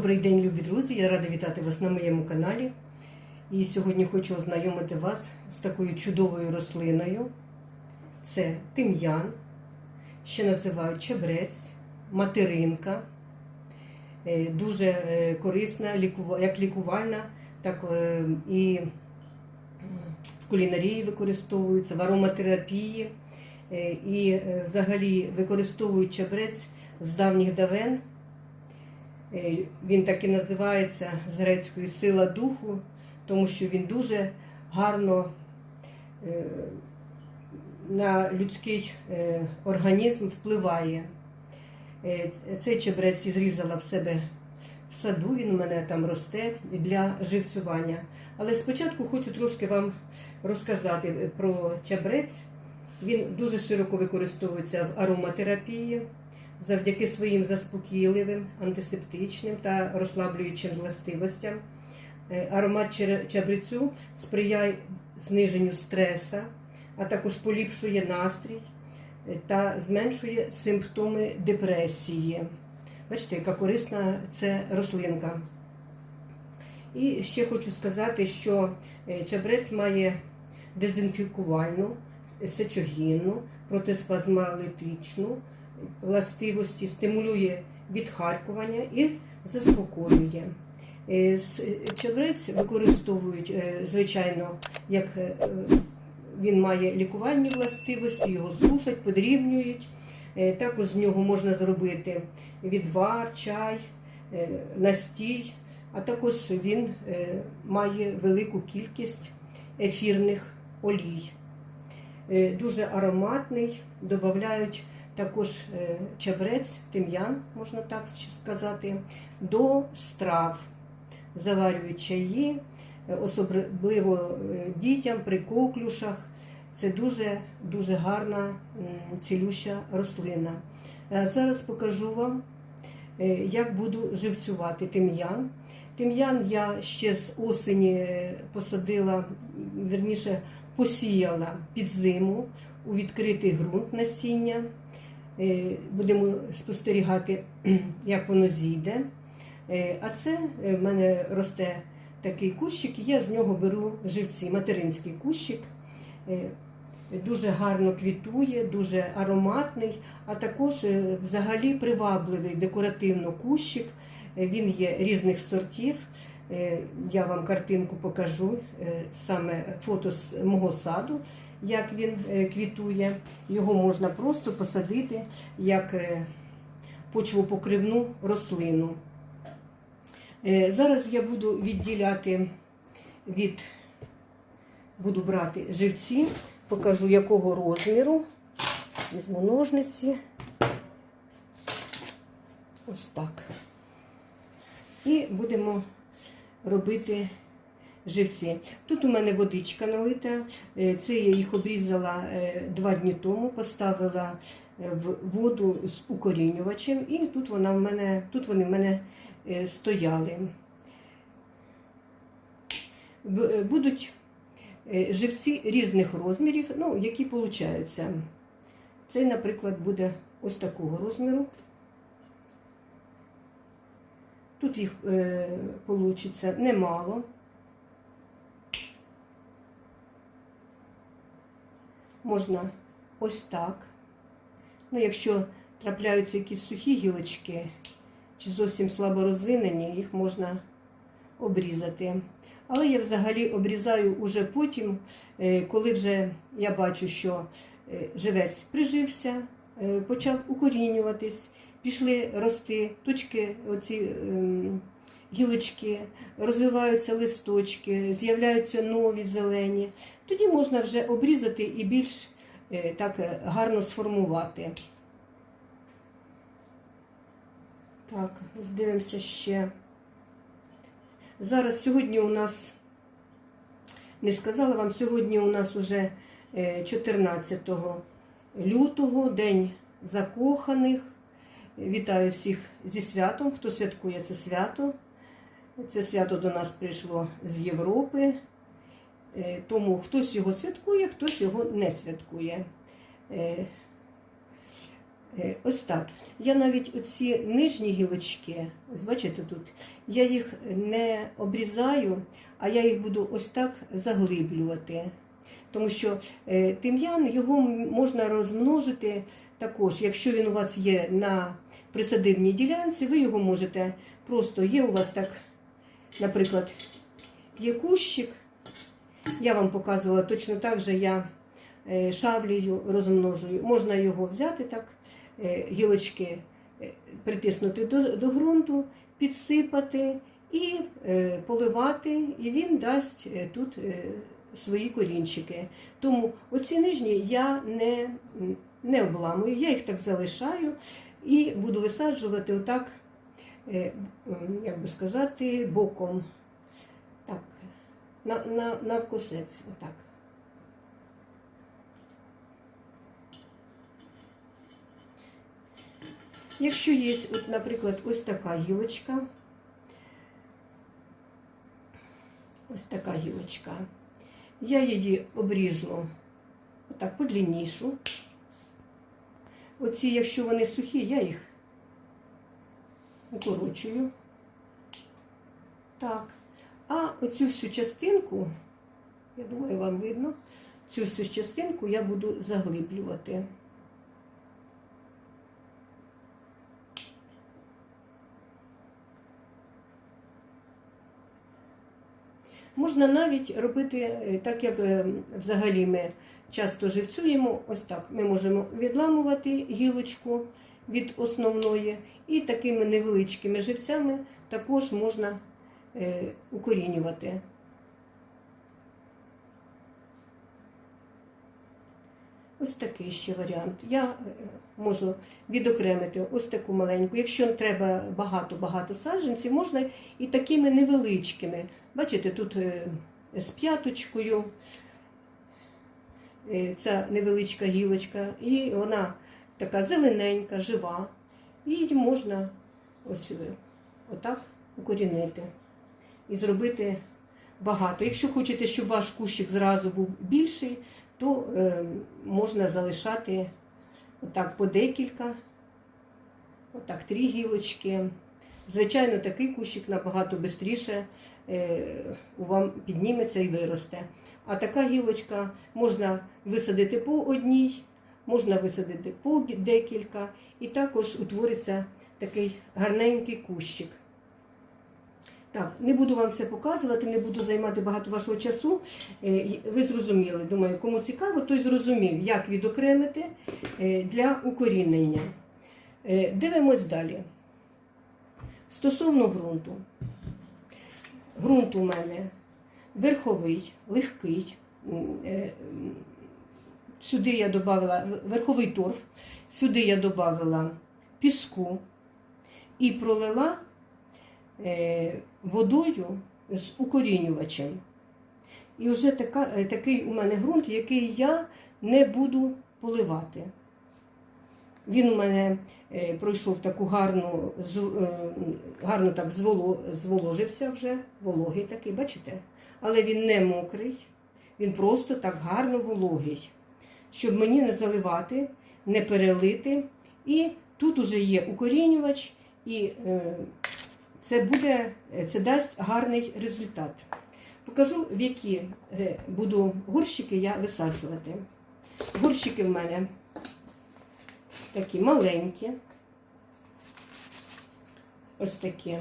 Добрий день, любі друзі! Я рада вітати вас на моєму каналі. І сьогодні хочу ознайомити вас з такою чудовою рослиною. Це тим'ян, ще називають чебрець, материнка. Е, Дуже е, корисна, як лікувальна, так е, і в кулінарії використовується, в ароматерапії. І взагалі використовують чебрець з давніх давен. Е, Він так і називається з грецької сила духу, тому що він дуже гарно е, на людський е, організм впливає. Цей чебрець зрізала в себе в саду, він у мене там росте для живцювання. Але спочатку хочу трошки вам розказати про чебрець. Він дуже широко використовується в ароматерапії завдяки своїм заспокійливим, антисептичним та розслаблюючим властивостям. Е, Аромат чабрецю сприяє зниженню стреса, а також поліпшує настрій е, та зменшує симптоми депресії. Бачите, яка корисна це рослинка. І ще хочу сказати, що е, чабрець має дезінфікувальну, сечогінну, протиспазмалітичну властивості, стимулює відхаркування і заспокоює. Е, Чебрець використовують, е, звичайно, як е, він має лікувальні властивості, його сушать, подрібнюють. Е, Також з нього можна зробити відвар, чай, е, настій, а також він е, має велику кількість ефірних олій. Е, Дуже ароматний, додають також е, чабрець, тим'ян, можна так сказати, до страв. Заварюють чаї, е, особливо е, дітям при коклюшах. Це дуже, дуже гарна цілюща рослина. Зараз покажу вам, як буду живцювати тим'ян. Тим'ян я ще з осені посадила, верніше посіяла під зиму у відкритий ґрунт насіння. Е, Будемо спостерігати, як воно зійде. Е, А це е, в мене росте такий кущик, і я з нього беру живці, материнський кущик. Дуже гарно квітує, дуже ароматний, а також взагалі привабливий декоративно кущик. Він є різних сортів. Я вам картинку покажу, саме фото з мого саду, як він е, квітує. Його можна просто посадити як е, почвопокривну рослину. Е, Зараз я буду відділяти від, буду брати живці, покажу якого розміру. Візьму ножниці. Ось так. І будемо робити живці. Тут у мене водичка налита. Е, Це я їх обрізала е, два дні тому, поставила е, в воду з укорінювачем, і тут вона в мене, тут вони в мене стояли. Будуть живці різних розмірів, ну, які получаються. Цей, наприклад, буде ось такого розміру. Тут їх е, получиться немало. Можна ось так. Ну, якщо трапляються якісь сухі гілочки чи зовсім слабо розвинені, їх можна обрізати. Але я взагалі обрізаю уже потім, е, коли вже я бачу, що е, живець прижився, е, почав укорінюватись, пішли рости точки, оці ем, гілочки, розвиваються листочки, з'являються нові зелені. Тоді можна вже обрізати і більш е, так е, гарно сформувати. Так, ось дивимося ще. Зараз сьогодні у нас, не сказала вам, сьогодні у нас уже е, 14 лютого, День закоханих. Вітаю всіх зі святом, хто святкує це свято. Це свято до нас прийшло з Європи. Е, Тому хтось його святкує, хтось його не святкує. Е, Е, Ось так. Я навіть оці нижні гілочки, бачите тут, я їх не обрізаю, а я їх буду ось так заглиблювати. Тому що тим'ян його можна розмножити також. Якщо він у вас є на присадибній ділянці, ви його можете просто є у вас так, наприклад, є кущик. Я вам показувала точно так же я е, шаблею розмножую. Можна його взяти так, е, гілочки е, притиснути до, до ґрунту, підсипати і поливати, і він дасть тут свої корінчики. Тому оці нижні я не, не обламую, я їх так залишаю і буду висаджувати отак, як би сказати, боком. Так, на, на, навкосець, отак. Якщо є, от, наприклад, ось така гілочка, ось така гілочка, я її обріжу отак подліннішу. Оці, якщо вони сухі, я їх укорочую. Так. А оцю всю частинку, я думаю, вам видно, цю всю частинку я буду заглиблювати. Можна навіть робити е, так, як е, взагалі ми часто живцюємо. Ось так. Ми можемо відламувати гілочку від основної, і такими невеличкими живцями також можна е, укорінювати. Ось такий ще варіант. Я е, можу відокремити ось таку маленьку. Якщо треба багато-багато саджанців, можна і такими невеличкими. Бачите, тут е, з п'яточкою ця невеличка гілочка, і вона така зелененька, жива. Її можна ось отак укорінити і зробити багато. Якщо хочете, щоб ваш кущик зразу був більший, то е, можна залишати отак по декілька, отак три гілочки. Звичайно, такий кущик набагато швидше е, вам підніметься і виросте. А така гілочка можна висадити по одній, можна висадити по декілька, і також утвориться такий гарненький кущик. Так, не буду вам все показувати, не буду займати багато вашого часу. Е, Ви зрозуміли, думаю, кому цікаво, той зрозумів, як відокремити е, для укорінення. Е, Дивимось далі. Стосовно ґрунту. Ґрунт у мене верховий, легкий. Сюди я додала верховий торф, сюди я додала піску і пролила е, водою з укорінювачем. І вже така, е, такий у мене ґрунт, який я не буду поливати. Він у мене е, пройшов таку гарну, гарно так зволо, зволожився вже, вологий такий, бачите? Але він не мокрий, він просто так гарно вологий, щоб мені не заливати, не перелити. І тут уже є укорінювач, і е, це буде, це дасть гарний результат. Покажу, в які е, буду горщики я висаджувати. Горщики в мене такі маленькі. Ось такі.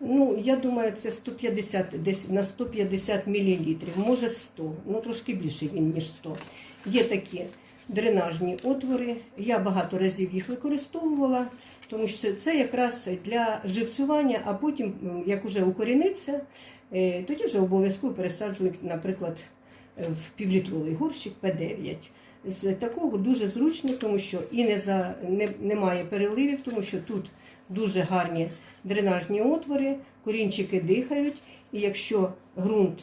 Ну, я думаю, це 150, десь на 150 мл, може 100, ну трошки більше він, ніж 100. Є такі дренажні отвори. Я багато разів їх використовувала, тому що це якраз для живцювання, а потім, як вже укоріниться, е, тоді вже обов'язково пересаджують, наприклад, в півлітровий горщик П9. З такого дуже зручно, тому що і не за, не, немає переливів, тому що тут дуже гарні дренажні отвори, корінчики дихають, і якщо ґрунт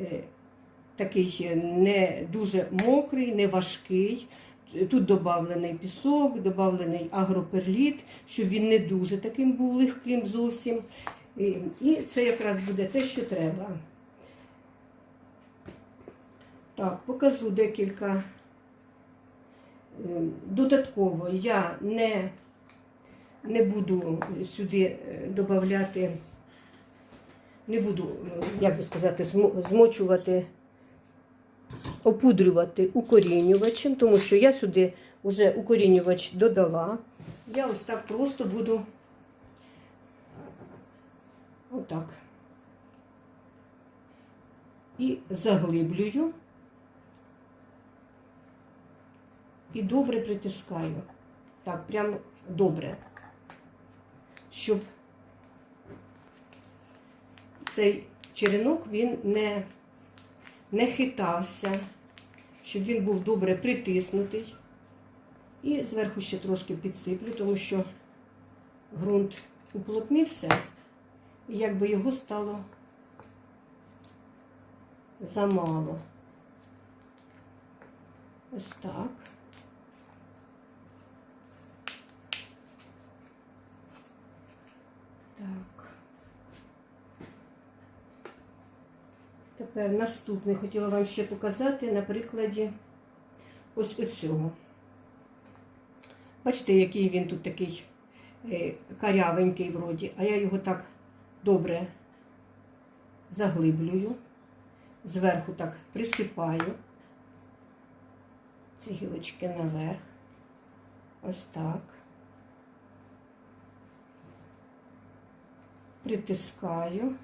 е, такий не дуже мокрий, не важкий, тут додавлений пісок, додавлений агроперліт, щоб він не дуже таким був легким зовсім. І, це якраз буде те, що треба. Так, покажу декілька Додатково я не, не буду сюди додати, не буду, е, як би сказати, змочувати, опудрювати укорінювачем, тому що я сюди вже укорінювач додала. Я ось так просто буду отак. І заглиблюю. І добре притискаю. Так, прям добре. Щоб цей черенок він не, не хитався, щоб він був добре притиснутий. І зверху ще трошки підсиплю, тому що ґрунт уплотнився, і якби його стало замало. Ось так. Так. Тепер наступний хотіла вам ще показати на прикладі ось оцього. Бачите, який він тут такий е, карявенький вроді, а я його так добре заглиблюю, зверху так присипаю ці гілочки наверх. Ось так. Притискаю.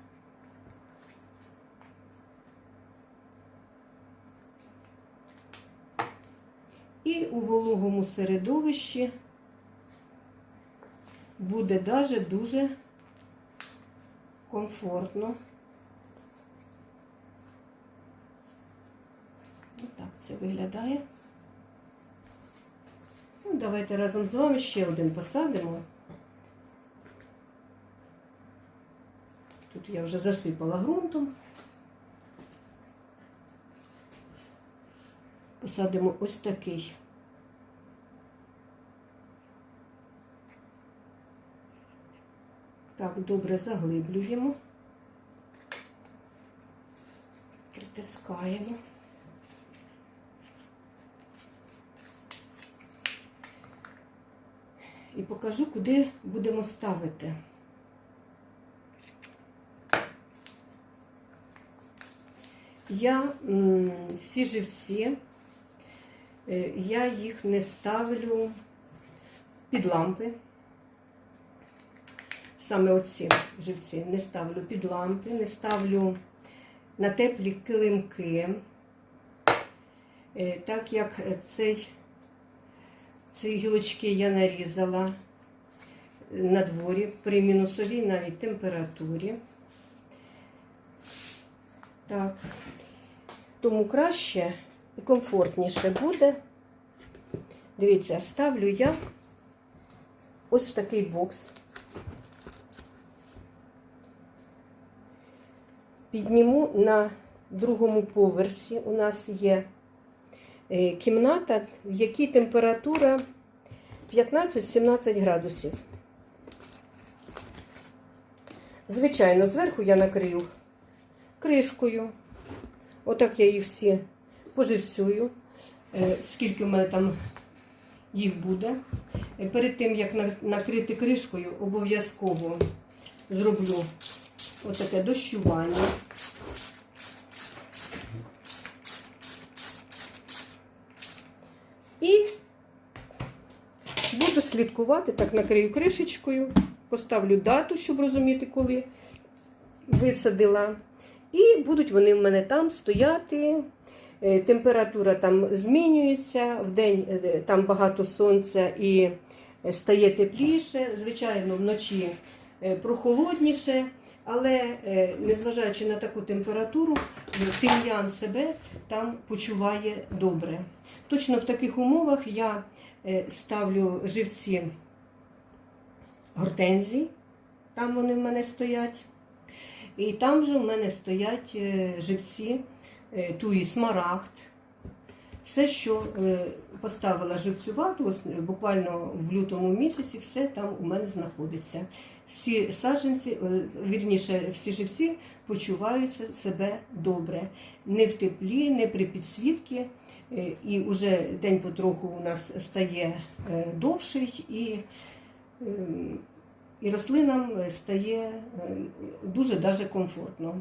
І у вологому середовищі буде даже дуже комфортно. Отак це виглядає. Ну, давайте разом з вами ще один посадимо. Тут я вже засипала ґрунтом. Посадимо ось такий. Так, добре заглиблюємо, притискаємо. І покажу, куди будемо ставити. Я всі живці, я їх не ставлю під лампи. Саме оці живці не ставлю під лампи, не ставлю на теплі килимки, Е, так як цей, ці гілочки я нарізала на дворі при мінусовій навіть температурі. Так. Тому краще і комфортніше буде. Дивіться, ставлю я ось в такий бокс. Підніму на другому поверсі. У нас є е, кімната, в якій температура 15-17 градусів. Звичайно, зверху я накрию кришкою. Отак я їх всі поживцюю, Е, скільки в мене там їх буде. Е, Перед тим, як накрити кришкою, обов'язково зроблю отаке дощування. І буду слідкувати, так накрию кришечкою, поставлю дату, щоб розуміти, коли висадила. І будуть вони в мене там стояти. Е, Температура там змінюється, в день е, там багато сонця і е, стає тепліше. Звичайно, вночі прохолодніше, але незважаючи на таку температуру, тим'ян себе там почуває добре. Точно в таких умовах я ставлю живці гортензій, там вони в мене стоять. І там же в мене стоять живці туї смарагд. Все, що е, поставила живцювати, ось е, буквально в лютому місяці, все там у мене знаходиться. Всі саджанці, е, вірніше, всі живці почуваються себе добре. Не в теплі, не при підсвітці. Е, І вже день потроху у нас стає е, довший, і, ем, і рослинам стає е, дуже даже комфортно.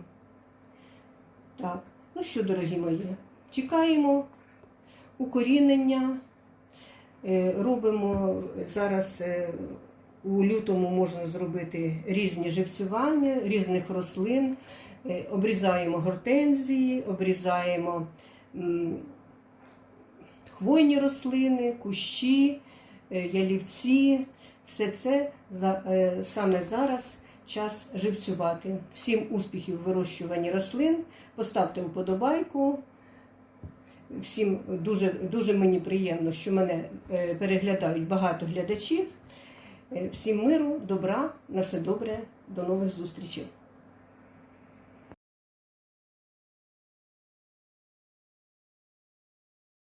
Так, ну що, дорогі мої, чекаємо укорінення. Е, Робимо зараз е, у лютому можна зробити різні живцювання різних рослин. Е, Обрізаємо гортензії, обрізаємо хвойні рослини, кущі, ялівці. Все це саме зараз час живцювати. Всім успіхів в вирощуванні рослин. Поставте вподобайку. Всім дуже, дуже мені приємно, що мене е, переглядають багато глядачів. Е, Всім миру, добра, на все добре, до нових зустрічей.